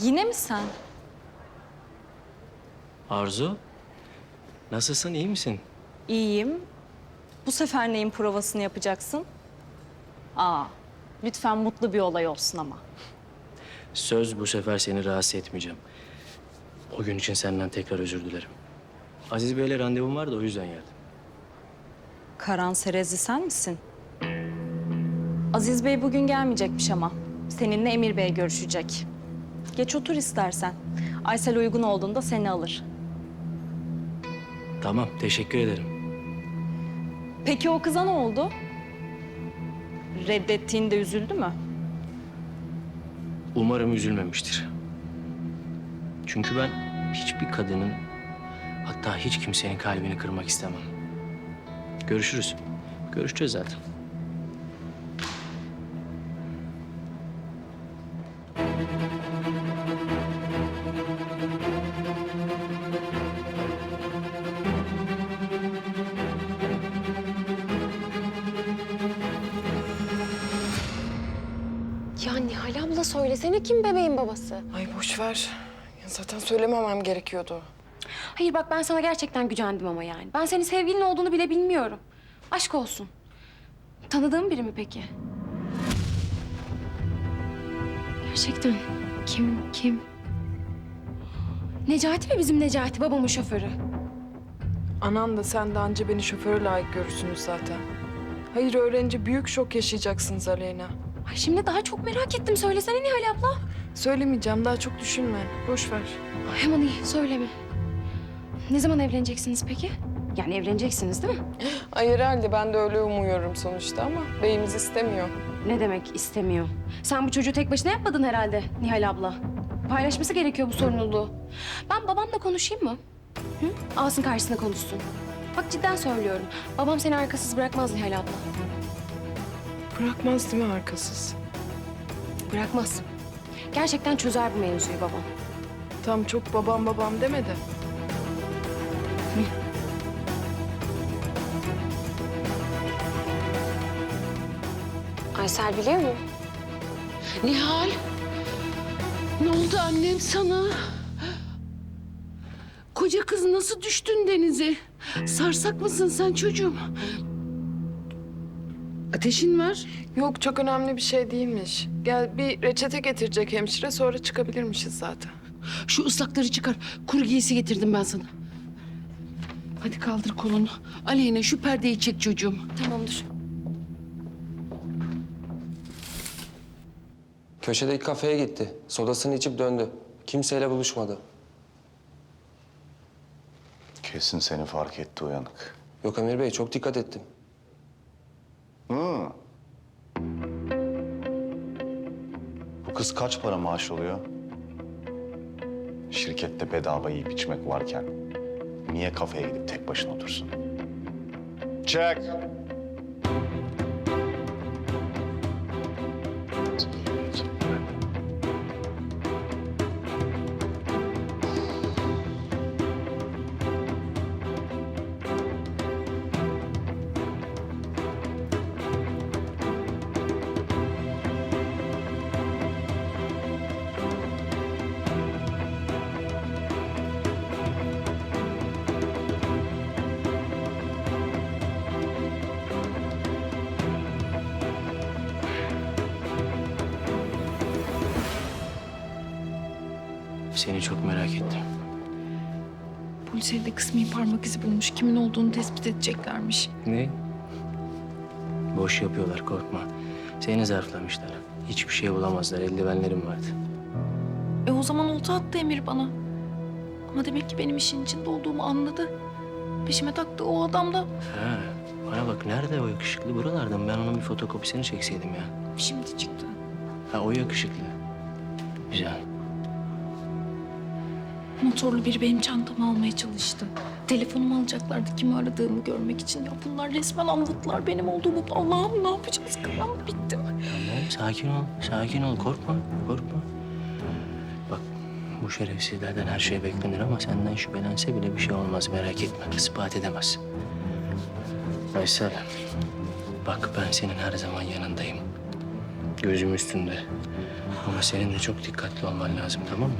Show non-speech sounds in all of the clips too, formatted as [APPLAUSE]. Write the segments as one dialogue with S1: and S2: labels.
S1: Yine mi sen?
S2: Arzu, nasılsın, iyi misin?
S1: İyiyim. Bu sefer neyin provasını yapacaksın? Aa, lütfen mutlu bir olay olsun ama.
S2: Söz bu sefer seni rahatsız etmeyeceğim. O gün için senden tekrar özür dilerim. Aziz Bey'le randevum vardı o yüzden geldim.
S1: Karan Serezli sen misin? Aziz Bey bugün gelmeyecekmiş ama. Seninle Emir Bey görüşecek. Geç otur istersen. Aysel uygun olduğunda seni alır.
S2: Tamam, teşekkür ederim.
S1: Peki o kıza ne oldu? Reddettiğinde üzüldü mü?
S2: Umarım üzülmemiştir. Çünkü ben hiçbir kadının, hatta hiç kimsenin kalbini kırmak istemem. Görüşürüz. Görüşeceğiz zaten.
S3: Söylesene kim bebeğin babası?
S4: Ay boş ver. Ya zaten söylememem gerekiyordu.
S3: Hayır bak ben sana gerçekten gücendim ama yani. Ben senin sevgilin olduğunu bile bilmiyorum. Aşk olsun. Tanıdığın biri mi peki? Gerçekten. Kim, kim? Necati mi bizim Necati, babamın şoförü?
S4: Anan da sen de anca beni şoföre layık görürsünüz zaten. Hayır öğrenince büyük şok yaşayacaksınız Aleyna.
S3: Ay şimdi daha çok merak ettim. Söylesene Nihal abla.
S4: Söylemeyeceğim daha çok düşünme. Boş ver.
S3: Ay aman iyi, söyleme. Ne zaman evleneceksiniz peki? Yani evleneceksiniz değil mi?
S4: Ay herhalde ben de öyle umuyorum sonuçta ama beyimiz istemiyor.
S3: Ne demek istemiyor? Sen bu çocuğu tek başına yapmadın herhalde Nihal abla. Paylaşması gerekiyor bu sorumluluğu. Ben babamla konuşayım mı? Hı? Alsın karşısına konuşsun. Bak cidden söylüyorum. Babam seni arkasız bırakmaz Nihal abla.
S4: Bırakmaz değil mi arkasız?
S3: Bırakmaz. Gerçekten çözer bu mevzuyu babam.
S4: Tam çok babam babam demedi.
S3: Aysel biliyor mu?
S5: Nihal. Ne oldu annem sana? Koca kız nasıl düştün denize? Sarsak mısın sen çocuğum? Ateşin var.
S4: Yok çok önemli bir şey değilmiş. Gel bir reçete getirecek hemşire sonra çıkabilirmişiz zaten.
S5: Şu ıslakları çıkar. Kuru giysi getirdim ben sana. Hadi kaldır kolunu. Aleyna şu perdeyi çek çocuğum.
S3: Tamamdır.
S6: Köşedeki kafeye gitti. Sodasını içip döndü. Kimseyle buluşmadı.
S7: Kesin seni fark etti uyanık.
S6: Yok Emir Bey çok dikkat ettim.
S7: Bu kız kaç para maaş alıyor? Şirkette bedava yiyip içmek varken niye kafeye gidip tek başına otursun? Çek.
S2: Seni çok merak ettim.
S8: Polis evde kısmi parmak izi bulmuş. Kimin olduğunu tespit edeceklermiş.
S2: Ne? Boş yapıyorlar, korkma. Seni zarflamışlar. Hiçbir şey bulamazlar, eldivenlerim vardı.
S8: E o zaman olta attı Emir bana. Ama demek ki benim işin içinde olduğumu anladı. Peşime taktı o adam da.
S2: Ha, bana bak nerede o yakışıklı? Buralarda mı? Ben onun bir fotokopisini çekseydim ya.
S8: Şimdi çıktı.
S2: Ha o yakışıklı. Güzel.
S8: Motorlu biri benim çantamı almaya çalıştı. Telefonumu alacaklardı kimi aradığımı görmek için. Ya bunlar resmen anladılar benim olduğumu. Allah'ım ne yapacağız? Kafam bitti.
S2: Tamam, sakin ol, sakin ol. Korkma, korkma. Bak, bu şerefsizlerden her şey beklenir ama senden şüphelense bile bir şey olmaz. Merak etme, ispat edemez. Aysel, bak ben senin her zaman yanındayım. Gözüm üstünde. Ama senin de çok dikkatli olman lazım tamam mı?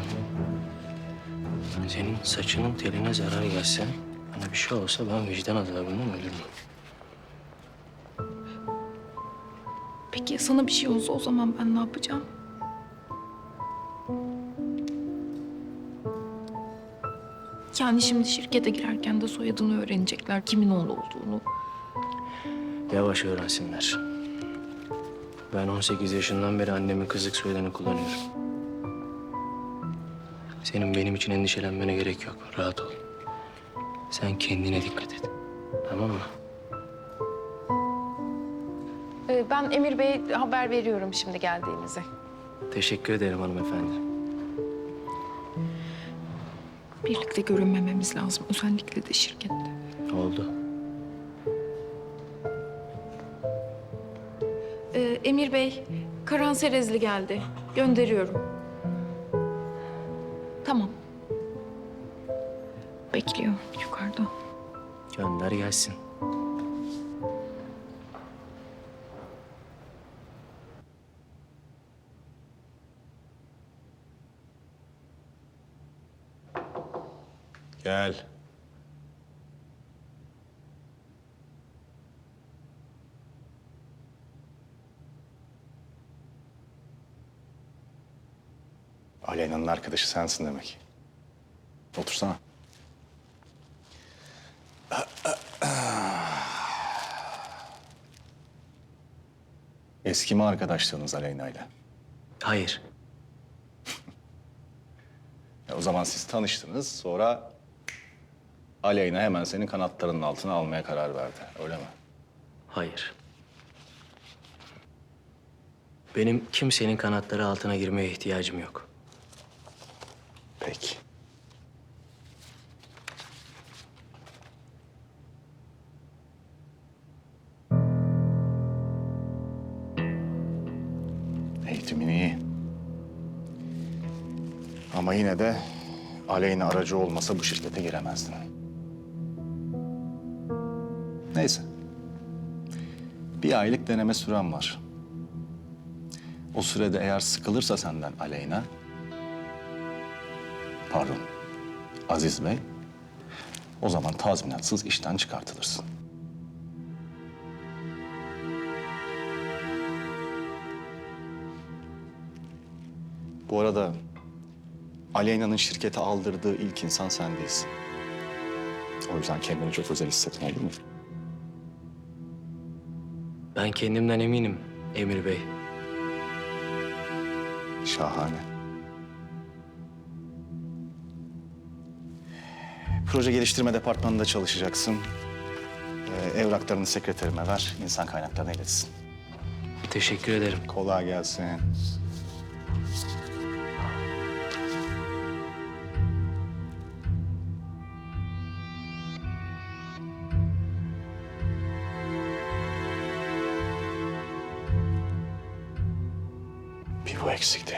S2: Senin saçının teline zarar gelse, bana bir şey olsa ben vicdan azabından ölürüm.
S8: Peki ya sana bir şey olsa o zaman ben ne yapacağım? Yani şimdi şirkete girerken de soyadını öğrenecekler, kimin oğlu olduğunu.
S2: Yavaş öğrensinler. Ben 18 yaşından beri annemin kızlık soyadını kullanıyorum. Senin benim için endişelenmene gerek yok. Rahat ol. Sen kendine dikkat et. Tamam mı?
S9: Ee, Ben Emir Bey'e haber veriyorum şimdi geldiğinizi.
S2: Teşekkür ederim hanımefendi.
S8: Birlikte görünmememiz lazım, özellikle de şirkette.
S2: Oldu.
S8: Ee, Emir Bey, Karan Serezli geldi. Gönderiyorum. Bekliyor yukarıda.
S2: Gönder gelsin.
S7: Gel. Aleyna'nın arkadaşı sensin demek. Otursana. Eski mi arkadaşlığınız Aleyna'yla?
S2: Hayır. [LAUGHS]
S7: E, o zaman siz tanıştınız, sonra Aleyna hemen senin kanatlarının altına almaya karar verdi, öyle mi?
S2: Hayır. Benim kimsenin kanatları altına girmeye ihtiyacım yok.
S7: Peki. Eğitimin iyi. Ama yine de Aleyna aracı olmasa bu şirkete giremezdin. Neyse. Bir aylık deneme süren var. O sürede eğer sıkılırsa senden Aleyna, pardon, Aziz Bey, o zaman tazminatsız işten çıkartılırsın. Bu arada Aleyna'nın şirkete aldırdığı ilk insan sen değilsin. O yüzden kendini çok özel hissetme olur mu?
S2: Ben kendimden eminim Emir Bey.
S7: Şahane. Proje geliştirme departmanında çalışacaksın. Ee, evraklarını sekreterime ver, insan kaynaklarına iletsin.
S2: Teşekkür ederim.
S7: Kolay gelsin. Bir bu eksikti.